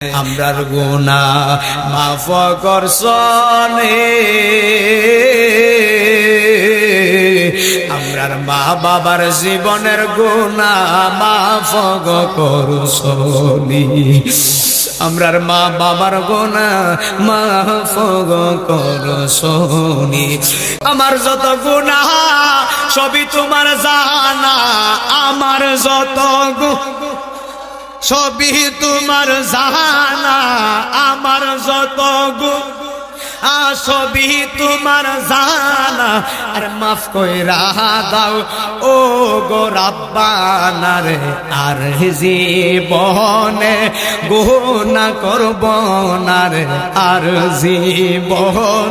আমরার গুনা মাফ করছনে আমরার মা বাবার জীবনের গুনা মাফ করছনি আমরার মা বাবার গোনা মাফ করছনি আমার যত গুনা সবই তোমার জানা। আমার যত গু সবই তোমার জানা আমার যত গু সবই তোমার জানা আর মাফ কইরা দাও। ও গো রাব্বানা রে, আর জীবনে গোনা করব না রে, আর জীবন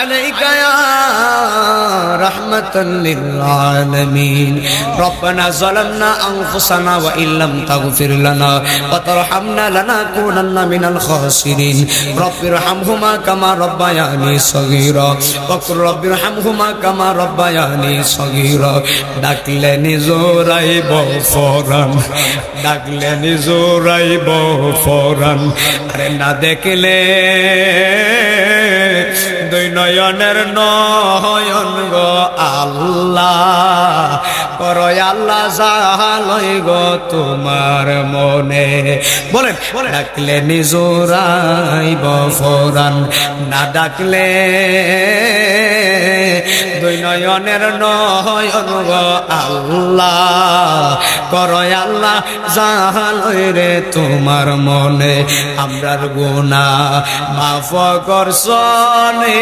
عليك يا رحمة للعالمين ربنا ظلمنا أنفسنا وإن لم تغفر لنا وترحمنا لنكونن من الخاسرين رب ارحمهما كما ربياني صغيرا وقل رب ارحمهما كما ربياني صغيرا ডাকলে নিজরাইব ফরান ডাকলে নিজরাইব ফরান আরে না দেখলে দুই নয়নের নয়ন গো আল্লাহ। কর আল্লাহ জালই গো তোমার মনে। বলেন ডাকলে নিজরাইব ফরান না ডাকলে দুই নয়নের নয়ন গো আল্লাহ। কর আল্লাহ জালই রে তোমার মনে। আমরার গুনা মাফ করছনে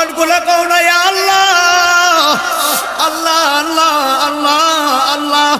জবানগুলো কও না আল্লাহ আল্লাহ আল্লাহ আল্লাহ আল্লাহ।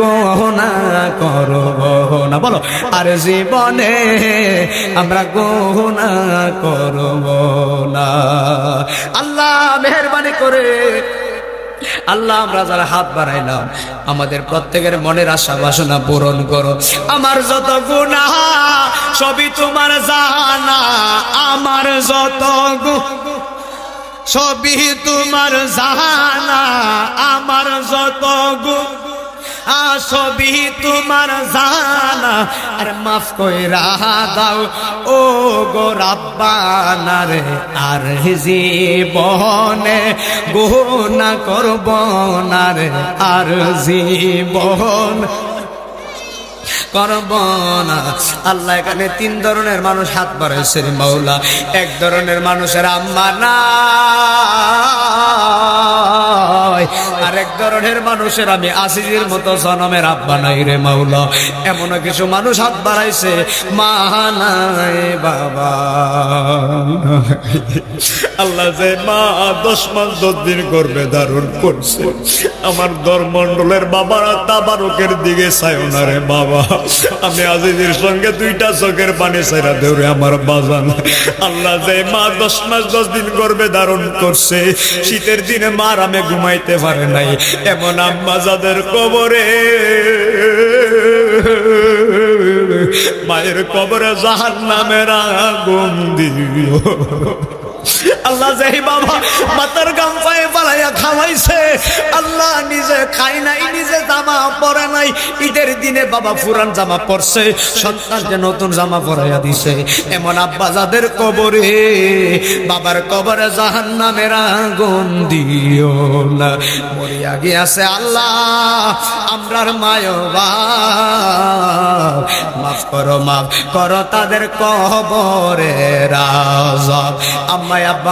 গহনা করব না, বলো। আর জীবনে আমরা গহনা করব না। আল্লাহ মেহরবানি করে, আল্লাহ আমরা যারা হাত বাড়াইলাম, আমাদের প্রত্যেকের মনের আশা বাসনা পূরণ করো। আমার যত গুণা, সবই তোমার জানা। আমার যত সবই তোমার জানা। আমার যত গু সবই তোমার জানা। আর মাফ কইরা দাও ও গো রাব্বানা রে, আর জীবনে গোনা করব না রে, আর জীবন করব না। আল্লাহ এখানে তিন ধরনের মানুষ হাত বাড়াইছে মাওলা। এক ধরনের মানুষের আম্মা না। আর এক ধরনের মানুষের আমি আসিজের মতো জনমের আব্বা নাই রে মাওলা। এমন কিছু মানুষ হাত বাড়াইছে, মা বাবা। আল্লাহ যে মা দশ মাস দশ দিন করবে দারুণ করছে, আমার দরমন্ডলের বাবারা তাবারকের দিকে রে বাবা। আমি আজিজের সঙ্গে দুইটা চোখের পানি ছাইরা দেউরে আমার বাজান। আল্লাহ যে মা দশ মাস দশ দিন করবে ধারণ করছে, শীতের দিনে মার আমি ঘুমাইতে পারে নাই। এমন আম্মা যাদের কবরে মায়ের কবরে জাহান নামের আগুন দিও। আল্লাহ যেই বাবা মাতার গাম পায়ে পালাইয়া খাওয়াইছে, আল্লাহ নিজে খাই নাই, নিজে জামা পরে নাই। ঈদের দিনে বাবা পুরান জামা পরছে সন্তানকে নতুন জামা পরাইয়া দিছে। এমন আব্বা যাদের কবরে, বাবার কবরে জাহান নামের আগুন দিও না। মরিয়া গিয়াছে আল্লাহ, আমরার মায় মাফ করো মাফ করো তাদের কবরে রাজা আম্মাই, আব্বা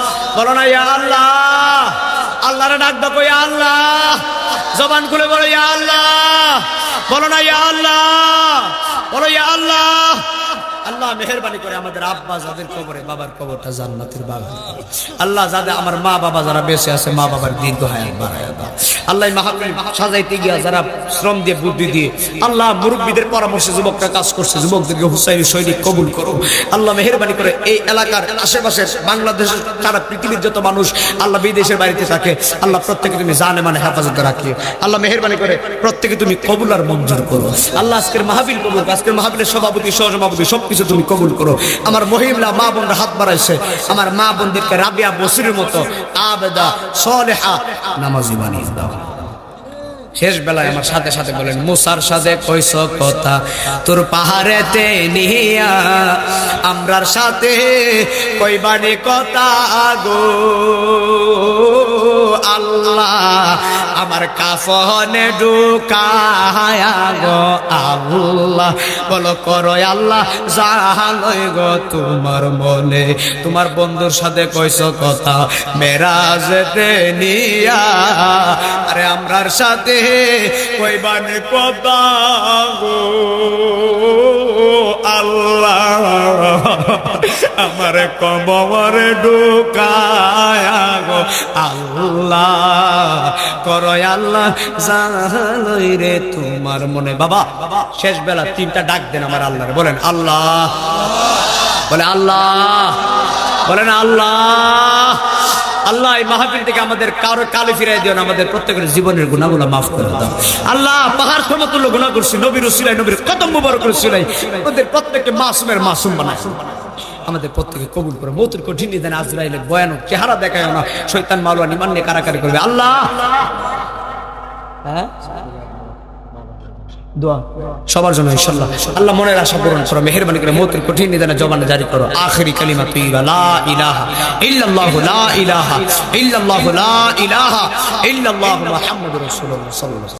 বলো না, ইয়া আল্লাহ। আল্লাহরে ডাক দেখো ইয়া আল্লাহ। জবান খুলে বলো, ইয়া আল্লাহ। বলো না, ইয়া আল্লাহ। বলো, ইয়া আল্লাহ। আল্লাহ মেহরবানি করে আমাদের আব্বা যাদের কবরে, বাবার কবরটা জান্নাতের বাগান। আল্লাহ যাদের, আমার মা বাবা যারা বেঁচে আছে, মা বাবার দীর্ঘ হায়াত বাড়ায় আল্লাহ মাহফিল সাজাইতে গিয়া যারা শ্রম দিয়ে, বুদ্ধি দিয়ে, আল্লাহ মুরব্বীদের পরামর্শে যুবকরা কাজ করছে, যুবকদেরকে হুসাইনি সৈনিক কবুল করো আল্লাহ মেহরবানি করে এই এলাকার আশেপাশের বাংলাদেশের সারা পৃথিবীর যত মানুষ, আল্লাহ বিদেশের বাড়িতে থাকে, আল্লাহ প্রত্যেকে তুমি জানে মানে হেফাজতে রাখিও। আল্লাহ মেহরবানি করে প্রত্যেকে তুমি কবুল আর মঞ্জুর করো। আল্লাহ আজকের মাহফিল কবুল করো। আজকের মাহফিলের সভাপতি, সহসভাপতি সবকিছু তুমি কবুল করো। আমার মহিলা মা বোনরা হাত বাড়াইছে। আমার মা বোনদেরকে রাবিয়া বসিরের মতো আবেদা, সলেহা নামাজি বানিয়ে দাও। শেষ বেলায় আমার সাথে সাথে বলেন, মুসার সাথে কইস কথা, তোর পাহাড়েতে নিয়া আমরার সাথে কইবানি কথা গো আল্লাহ। আমার কাফনে ঢুকায়া গো আল্লাহ। বলো, করো আল্লাহ জাহালই গো তোমার মনে। তোমার বন্ধুর সাথে কইস কথা, মেরাজতে নিয়া। আরে আমরার সাথে কইবান কথা গো আল্লাহ। আমার কবরে ঢুকায়া গো। আল্লাহ করয় আল্লাহ জানই রে তোমার মনে। বাবা, শেষ বেলা তিনটা ডাক দেন আমার আল্লাহরে। বলেন, আল্লাহ। বলে, আল্লাহ। বলেন, আল্লাহ। আল্লাহ, এই মাহফিল থেকে আমাদের কারও কালে ফিরাই দিও না, আমাদের প্রত্যেকের জীবনের গুণাগুলো মাফ করে দাও। আল্লাহ, পাহাড় সমতুল্য গুণা করছি নবীর উসিলাই নবীর কদম মুবারক উসিলাই আমাদের প্রত্যেককে মাসুমের মাসুম বানায় আমাদের প্রত্যেকে কবুল করে। মৌতুর কঠিন নিদান আজরাইলে ভয়ানক চেহারা দেখায় না শৈতান মালওয়া নিমান নিয়ে কারাকারি করবে। আল্লাহ! হ্যাঁ? দোয়া সবার জন্য ইনশাল্লাহ আল্লাহ মনের আশা পূরণ করো, মেহরবানি করে মৌতের কঠিন নিদানে জবানে জারি করো। আখরি কালিমা তুইবা লা ইলাহা ইল্লাল্লাহু, লা ইলাহা ইল্লাল্লাহু, লা ইলাহা ইল্লাল্লাহু মুহাম্মাদুর রাসূলুল্লাহ, সাল্লাল্লাহু